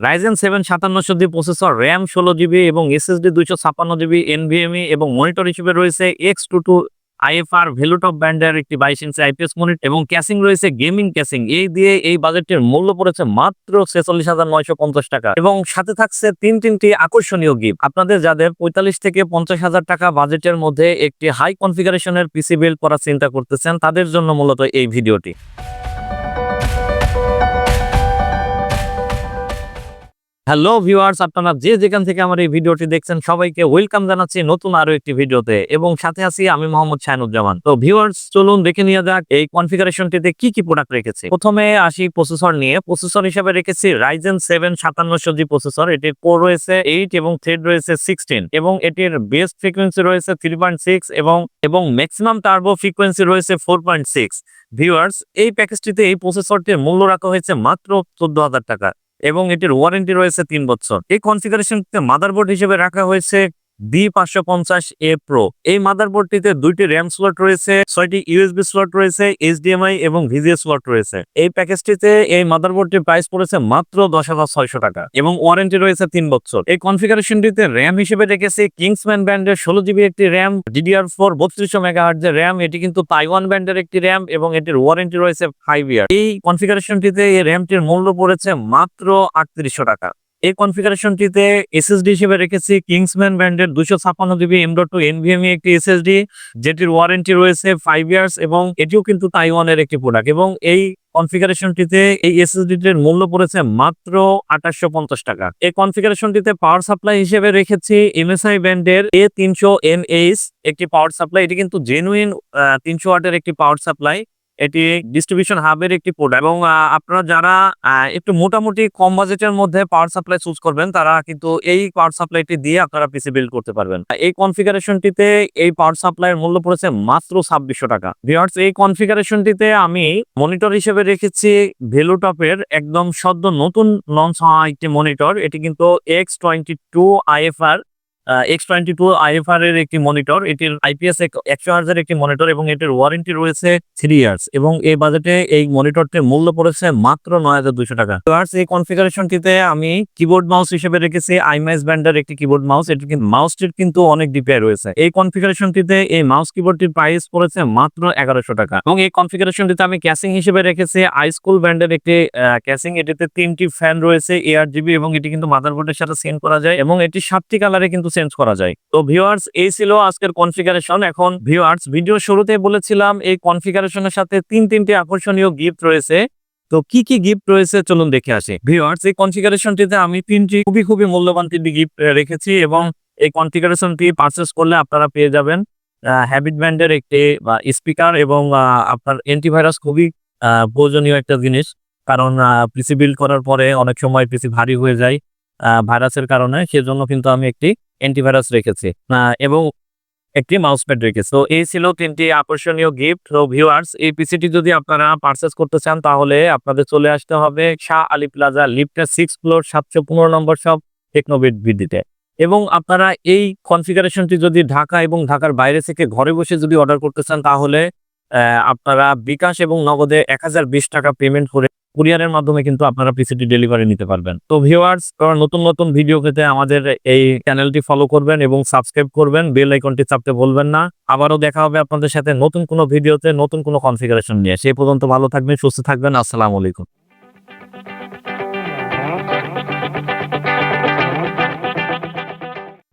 Ryzen seven সাতান্নশো G processor RAM ষোলো GB এবং এসএসডি দুইশো ছাপ্পান্ন জিবি এনভিএমই এবং মনিটর হিসেবে রয়েছে X two two IFR ValueTop ব্যান্ডের একটি বাইশ ইঞ্চি আইপিএস মনিটর এবং ক্যাসিং রয়েছে গেমিং ক্যাসিং এই দিয়ে এই বাজেটটির মূল্য পড়েছে মাত্র ছেচল্লিশ হাজার নয়শো পঞ্চাশ টাকা। এবং সাথে থাকছে তিন তিনটি আকর্ষণীয় গিফট আপনাদের যাদের পঁয়তাল্লিশ থেকে পঞ্চাশ হাজার টাকা বাজেটের মধ্যে একটি হাই কনফিগারেশনের পিসি বিল্ড করার চিন্তা করতেছেন, তাদের জন্য মূলত এই ভিডিওটি হ্যালো ভিউয়ার্স আপনারা যে যেখান থেকে আমার এই ভিডিওটি দেখছেন, সবাইকে ওয়েলকাম জানাচ্ছি নতুন আরও একটি ভিডিওতে। এবং সাথে আছি আমি মোহাম্মদ শাহিনুজ্জামান। তো ভিউয়ার্স চলুন দেখে নিয়ে যাক এই কনফিগারেশনটিতে কি কি প্রোডাক্ট রেখেছি। প্রথমে আসি প্রসেসর নিয়ে। প্রসেসর হিসেবে রেখেছি রাইজেন সেভেন সাতান্নশো জি প্রসেসর এটির কোর রয়েছে এইট এবং থ্রেড রয়েছে সিক্সটিন এবং এটির বেস্ট ফ্রিকোয়েন্সি রয়েছে থ্রি পয়েন্ট সিক্স এবং এবং ম্যাক্সিমাম টার্বো ফ্রিকোয়েন্সি রয়েছে ফোর পয়েন্ট সিক্স ভিউয়ার্স এই প্যাকেজটিতে এই প্রসেসরটির মূল্য রাখা হয়েছে মাত্র চোদ্দ হাজার টাকা। এবং এটির ওয়ারেন্টি রয়েছে তিন বছর। এই কনফিগারেশনটিতে মাদারবোর্ড হিসেবে রাখা হয়েছে। বি পাঁচশো পঞ্চাশ এ প্রো এই মাদারবোর্ডটিতে দুইটি র্যাম স্লট রয়েছে, ছয়টি ইউএসবি স্লট রয়েছে এইচডিএমআই এবং ভিজিএ স্লট রয়েছে। এই প্যাকেজটিতে এই মাদারবোর্ডটির প্রাইস পড়েছে মাত্র দশ হাজার ছয়শো টাকা এবং ওয়ারেন্টি রয়েছে তিন বছর। এই কনফিগারেশনটিতে র্যাম হিসেবে রেখেছি কিংসম্যান ব্র্যান্ডের ষোলো জিবি একটি র্যাম ডিডিআর ফোর বত্রিশশো মেগা হার্জের র্যাম এটি কিন্তু তাইওয়ান ব্র্যান্ডের একটি র্যাম এবং এটির ওয়ারেন্টি রয়েছে ফাইভ ইয়ার এই কনফিগারেশনটিতে এই র্যামটির মূল্য পড়েছে মাত্র আটত্রিশশো টাকা। এই কনফিগারেশনটিতে এসএসডি হিসেবে রেখেছি কিংসম্যান ব্র্যান্ডের দুশো ছাপ্পান্ন GB M dot two NVMe একটি এসএসডি যেটির ওয়ারেন্টি রয়েছে ফাইভ ইয়ার্স এবং এটিও কিন্তু তাইওয়ানের একটি প্রোডাক্ট এবং এই কনফিগারেশনটিতে এই এসএসডি এর মূল্য পড়েছে মাত্র আঠাশশো পঞ্চাশ টাকা। এই কনফিগারেশনটিতে পাওয়ার সাপ্লাই হিসেবে রেখেছি এমএসআই ব্র্যান্ডের এ তিনশো এন এনএইচ একটি পাওয়ার সাপ্লাই এটি কিন্তু জেনুইন তিনশো ওয়াটের একটি পাওয়ার সাপ্লাই এটি ডিস্ট্রিবিউশন হাবের একটি প্রোডাক্ট এবং আপনারা যারা একটু মোটামুটি কম বাজেটের মধ্যে পাওয়ার সাপ্লাই চুজ করবেন, তারা কিন্তু এই পাওয়ার সাপ্লাইটি দিয়ে আপনারা পিসি বিল্ড করতে পারবেন। এই কনফিগারেশনটিতে এই পাওয়ার সাপ্লাইয়ের মূল্য পড়েছে মাত্র ছাব্বিশশো টাকা। ভিউয়ার্স এই কনফিগারেশনটিতে আমি মনিটর হিসেবে রেখেছি ভেলুটপের একদম সদ্য নতুন লঞ্চ হওয়া একটি মনিটর এটি কিন্তু X twenty two IFR X twenty two IFR এর একটি মনিটর এটির আইপিএস একশো হাজার একটি মনিটর এবং এটির ওয়ারেন্টি রয়েছে থ্রি ইয়ার্স এবং এই বাজেটে এই মনিটরটির মূল্য পড়েছে মাত্র নয় হাজার দুশো টাকা। Viewers, এই কনফিগারেশনটিতে আমি কিবোর্ড মাউস হিসেবে রেখেছি আইমাইস ব্যান্ডের একটি কিবোর্ড মাউস এটি মাউসটির কিন্তু অনেক ডিপিআই রয়েছে। এই কনফিগারেশনটিতে এই মাউস কিবোর্ডটির প্রাইস পড়েছে মাত্র এগারোশো টাকা এবং এই কনফিগারেশনটিতে আমি ক্যাসিং হিসেবে রেখেছি আইস্কুল ব্যান্ডের একটি ক্যাসিং এটিতে তিনটি ফ্যান রয়েছে এআর জিবি এবং এটি কিন্তু মাদারবোর্ডের সাথে সেন্ড করা যায় এবং এটি সাতটি কালারে কিন্তু চেঞ্জ করা যায়। তো ভিউয়ার্স এই ছিল আজকের কনফিগারেশন এখন ভিউয়ার্স ভিডিও শুরুতে বলেছিলাম, এই কনফিগারেশনের সাথে তিন তিনটি আকর্ষণীয় গিফট রয়েছে। তো কি কি গিফট রয়েছে চলুন দেখে আসি। ভিউয়ার্স এই কনফিগারেশনটিতে আমি তিনটি খুবই খুবই মূল্যবান তিনটি গিফট রেখেছি এবং এই কনফিগারেশনটি পারচেস করলে আপনারা পেয়ে যাবেন হ্যাবিট ব্যান্ডের একটি স্পিকার এবং আপনার অ্যান্টিভাইরাস খুবই প্রয়োজনীয় একটা জিনিস। কারণ পিসি বিল্ড করার পরে অনেক সময় পিসি ভারী হয়ে যায় ভাইরাসের কারণে। সেজন্য কিন্তু আমি একটি অ্যান্টিভাইরাস রেখেছি এবং একটি মাউস প্যাড রেখেছি। তো এই ছিল তিনটি আকর্ষণীয় গিফট তো ভিউয়ার্স এই পিসিটি যদি আপনারা পারচেস করতে চান, তাহলে আপনাদের চলে আসতে হবে শাহ আলী প্লাজা লিফটের সিক্স ফ্লোর সাতশো পনেরো নম্বর সব টেকনোবিট ভিত্তিতে। এবং আপনারা এই কনফিগারেশনটি যদি ঢাকা এবং ঢাকার বাইরে থেকে ঘরে বসে যদি অর্ডার করতে চান, তাহলে আপনারা বিকাশ এবং নগদে এক হাজার বিশ টাকা পেমেন্ট করে কুরিয়ারের মাধ্যমে কিন্তু আপনারা পিসিটি ডেলিভারি নিতে পারবেন। তো ভিউয়ার্স নতুন নতুন ভিডিও পেতে আমাদের এই চ্যানেলটি ফলো করবেন এবং সাবস্ক্রাইব করবেন বেল আইকনটি চাপতে বলবেন না। আবারও দেখা হবে আপনাদের সাথে নতুন কোনো ভিডিওতে নতুন কোনো কনফিগারেশন নিয়ে। সেই পর্যন্ত ভালো থাকবেন, সুস্থ থাকবেন, আসসালামু আলাইকুম।